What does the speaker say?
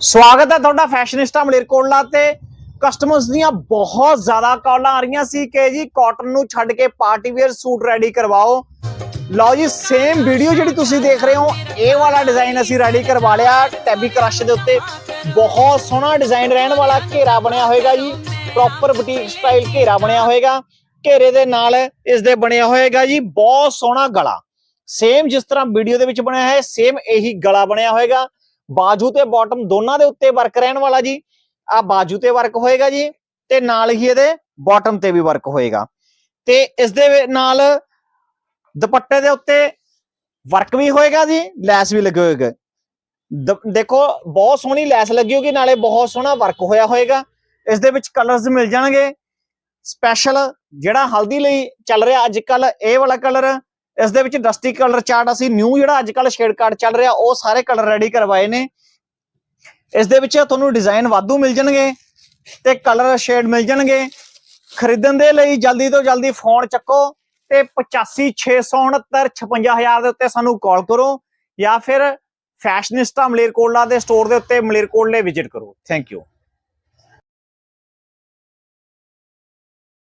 ਸਵਾਗਤ ਹੈ ਤੁਹਾਡਾ ਫੈਸ਼ਨਿਸਟਾ ਮਲੇਰਕੋਟਲਾ ਤੇ। ਕਸਟਮਰਸ ਦੀਆਂ ਬਹੁਤ ਜ਼ਿਆਦਾ ਕਾਲਾਂ ਆ ਰਹੀਆਂ ਸੀ ਕਿ ਜੀ ਕਾਟਨ ਨੂੰ ਛੱਡ ਕੇ ਪਾਰਟੀ ਵੇਅਰ ਸੂਟ ਰੈਡੀ ਕਰਵਾਓ। ਲਓ ਜੀ ਸੇਮ ਵੀਡੀਓ ਜਿਹੜੀ ਤੁਸੀਂ ਦੇਖ ਰਹੇ ਹੋ, ਇਹ ਵਾਲਾ ਡਿਜ਼ਾਈਨ ਅਸੀਂ ਰੈਡੀ ਕਰਵਾ ਲਿਆ। ਟੈਬੀ ਕ੍ਰਸ਼ ਦੇ ਉੱਤੇ ਬਹੁਤ ਸੋਹਣਾ ਡਿਜ਼ਾਈਨ ਰਹਿਣ ਵਾਲਾ ਘੇਰਾ ਬਣਿਆ ਹੋਏਗਾ ਜੀ। ਪ੍ਰੋਪਰ ਬੁਟੀਕ ਸਟਾਈਲ ਘੇਰਾ ਬਣਿਆ ਹੋਏਗਾ। ਘੇਰੇ ਦੇ ਨਾਲ ਇਸ ਦੇ ਬਣਿਆ ਹੋਏਗਾ ਜੀ ਬਹੁਤ ਸੋਹਣਾ ਗਲਾ। ਸੇਮ ਜਿਸ ਤਰ੍ਹਾਂ ਵੀਡੀਓ ਦੇ ਵਿੱਚ ਬਣਿਆ ਹੈ ਸੇਮ ਇਹੀ ਗਲਾ ਬਣਿਆ ਹੋਏਗਾ। ਬਾਜੂ ਤੇ ਬਾਟਮ ਦੋਨਾਂ ਦੇ ਉੱਤੇ ਵਰਕ ਰਹਿਣ ਵਾਲਾ ਜੀ। ਆ ਬਾਜੂ ਤੇ ਵਰਕ ਹੋਏਗਾ ਜੀ ਤੇ ਨਾਲ ਹੀ ਇਹਦੇ ਬਾਟਮ ਤੇ ਵੀ ਵਰਕ ਹੋਏਗਾ। ਤੇ ਇਸ ਦੇ ਨਾਲ ਦੁਪੱਟੇ ਦੇ ਉੱਤੇ ਵਰਕ ਵੀ ਹੋਏਗਾ ਜੀ, ਲੈਸ ਵੀ ਲੱਗੇ ਹੋਏਗਾ ਦ- ਦੇਖੋ, ਬਹੁਤ ਸੋਹਣੀ ਲੈਸ ਲੱਗੀ ਹੋਗੀ ਨਾਲੇ ਬਹੁਤ ਸੋਹਣਾ ਵਰਕ ਹੋਇਆ ਹੋਏਗਾ। ਇਸ ਦੇ ਵਿੱਚ ਕਲਰਸ ਮਿਲ ਜਾਣਗੇ। ਸਪੈਸ਼ਲ ਜਿਹੜਾ ਹਲਦੀ ਲਈ ਚੱਲ ਰਿਹਾ ਅੱਜ ਕੱਲ ਇਹ ਵਾਲਾ ਕਲਰ ਇਸ ਦੇ ਵਿੱਚ ਡਸਟੀ ਕਲਰ ਚਾਰਟ ਅਸੀਂ ਨਿਊ ਜਿਹੜਾ ਅੱਜ ਕੱਲ ਸ਼ੇਡ ਕਾਰਡ ਚੱਲ ਰਿਹਾ, ਉਹ ਸਾਰੇ ਕਲਰ ਰੈਡੀ ਕਰਵਾਏ ਨੇ। ਇਸ ਦੇ ਵਿੱਚ ਤੁਹਾਨੂੰ ਡਿਜ਼ਾਈਨ ਵਾਧੂ ਮਿਲ ਜਾਣਗੇ ਤੇ ਕਲਰ ਸ਼ੇਡ ਮਿਲ ਜਾਣਗੇ। ਖਰੀਦਣ ਦੇ ਲਈ ਜਲਦੀ ਤੋਂ ਜਲਦੀ ਫੋਨ ਚੱਕੋ ਤੇ 85669 56000 ਦੇ ਉੱਤੇ ਸਾਨੂੰ ਕਾਲ ਕਰੋ ਜਾਂ ਫਿਰ ਫੈਸ਼ਨਿਸਟਾ ਮਲੇਰਕੋਟਲਾ ਦੇ ਸਟੋਰ ਦੇ ਉੱਤੇ ਮਲੇਰਕੋਟਲੇ ਵਿਜ਼ਿਟ ਕਰੋ। Thank you